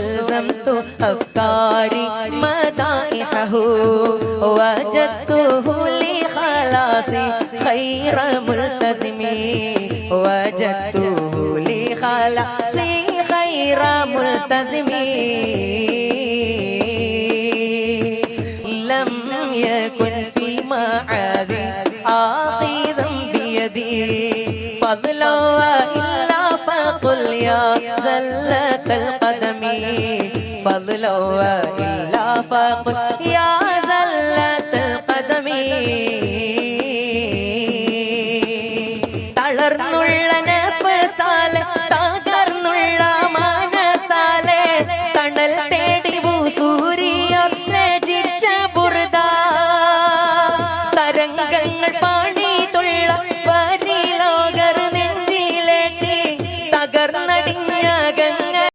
ألزمت أفكاري مدائحه وجدته لخلاصي خير ملتزم وجدته لخلاصي خير ملتزم لم يكن في معاذي آخذا بيدي. فضلا وإلا فقل يا زلة القدم فضل فقل يا زلة القدم തേടി തരംഗങ്ങൾ പാണി